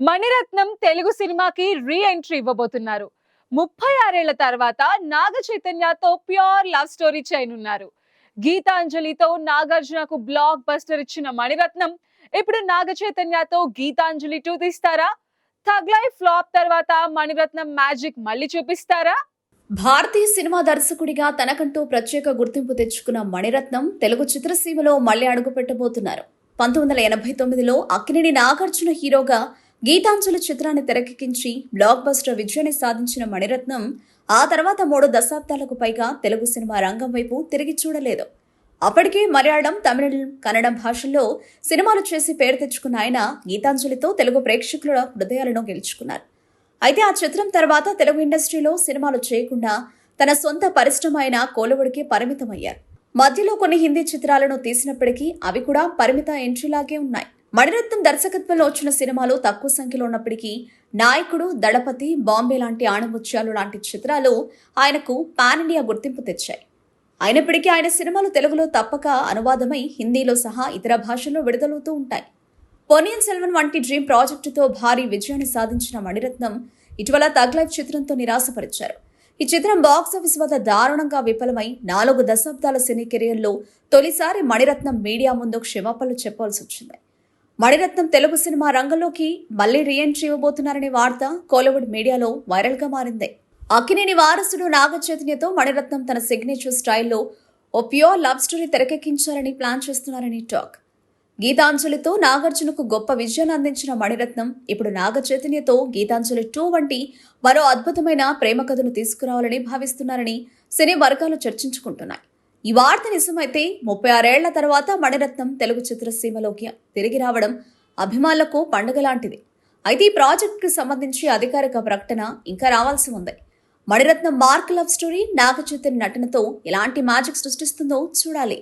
మణిరత్నం తెలుగు సినిమాకి re entry ఇవ్వబోతున్నారు. ముప్పై ఆరేళ్ళ తర్వాత నాగ చైతన్యతో ప్యూర్ లవ్ స్టోరీ చేయనున్నారు. గీతాంజలితో నాగార్జునకు బ్లాక్ బస్టర్ ఇచ్చిన మణిరత్నం ఇప్పుడు నాగ చైతన్యతో గీతాంజలి టూ తీస్తారా? తగ్లై ఫ్లాప్ తర్వాత మణిరత్నం మ్యాజిక్ మళ్ళీ చూపిస్తారా? భారతీయ సినిమా దర్శకుడిగా తనకంటూ ప్రత్యేక గుర్తింపు తెచ్చుకున్న మణిరత్నం తెలుగు చిత్రసీమలో మళ్ళీ అడుగుపెట్టబోతున్నారు. పంతొమ్మిది వందల ఎనభై తొమ్మిదిలో అక్కినేని నాగార్జున హీరోగా గీతాంజలి చిత్రాన్ని తెరకెక్కించి బ్లాక్ బస్టర్ విజయాన్ని సాధించిన మణిరత్నం ఆ తర్వాత మూడు దశాబ్దాలకు పైగా తెలుగు సినిమా రంగం వైపు తిరిగి చూడలేదు. అప్పటికే మలయాళం తమిళం కన్నడం భాషల్లో సినిమాలు చేసి పేరు తెచ్చుకున్న ఆయన గీతాంజలితో తెలుగు ప్రేక్షకుల హృదయాలను గెలుచుకున్నారు. అయితే ఆ చిత్రం తర్వాత తెలుగు ఇండస్ట్రీలో సినిమాలు చేయకుండా తన సొంత పరిశ్రమ అయిన కోలవుడికి పరిమితమయ్యారు. మధ్యలో కొన్ని హిందీ చిత్రాలను తీసినప్పటికీ అవి కూడా పరిమిత ఎంట్రీలాగే ఉన్నాయి. మణిరత్నం దర్శకత్వంలో వచ్చిన సినిమాలు తక్కువ సంఖ్యలో ఉన్నప్పటికీ నాయకుడు దళపతి బాంబే లాంటి ఆణముత్యాలు లాంటి చిత్రాలు ఆయనకు పాన్ ఇండియా గుర్తింపు తెచ్చాయి. అయినప్పటికీ ఆయన సినిమాలు తెలుగులో తప్పక అనువాదమై హిందీలో సహా ఇతర భాషల్లో విడుదలవుతూ ఉంటాయి. పొనియన్ సెల్వన్ వంటి డ్రీమ్ ప్రాజెక్టుతో భారీ విజయాన్ని సాధించిన మణిరత్నం ఇటీవల తగ్లైఫ్ చిత్రంతో నిరాశపరిచారు. ఈ చిత్రం బాక్సాఫీస్ వద్ద దారుణంగా విఫలమై నాలుగు దశాబ్దాల సినీ కెరియర్లో తొలిసారి మణిరత్నం మీడియా ముందు క్షమాపణలు చెప్పాల్సి వచ్చింది. మణిరత్నం తెలుగు సినిమా రంగంలోకి మళ్ళీ రీఎంట్రీ ఇవ్వబోతున్నారనే వార్త కోలీవుడ్ మీడియాలో వైరల్గా మారింది. అక్కినేని వారసుడు నాగ చైతన్యతో మణిరత్నం తన సిగ్నేచర్ స్టైల్లో ఓ ప్యూర్ లవ్ స్టోరీ తెరకెక్కించాలని ప్లాన్ చేస్తున్నారని టాక్ గీతాంజలితో నాగార్జునకు గొప్ప విజయాన్ని అందించిన మణిరత్నం ఇప్పుడు నాగ చైతన్యతో గీతాంజలి టూ వంటి మరో అద్భుతమైన ప్రేమ కథను తీసుకురావాలని భావిస్తున్నారని సినీ వర్గాలు చర్చించుకుంటున్నాయి. ఈ వార్త నిజమైతే ముప్పై ఆరేళ్ళ తర్వాత మణిరత్నం తెలుగు చిత్రసీమలోకి తిరిగి రావడం అభిమానులకు పండుగ లాంటిది అయితే ఈ ప్రాజెక్టుకు సంబంధించి అధికారిక ప్రకటన ఇంకా రావాల్సి ఉంది. Mani Ratnam mark love story Naga Chaitanya నటనతో ఎలాంటి మ్యాజిక్ సృష్టిస్తుందో చూడాలి.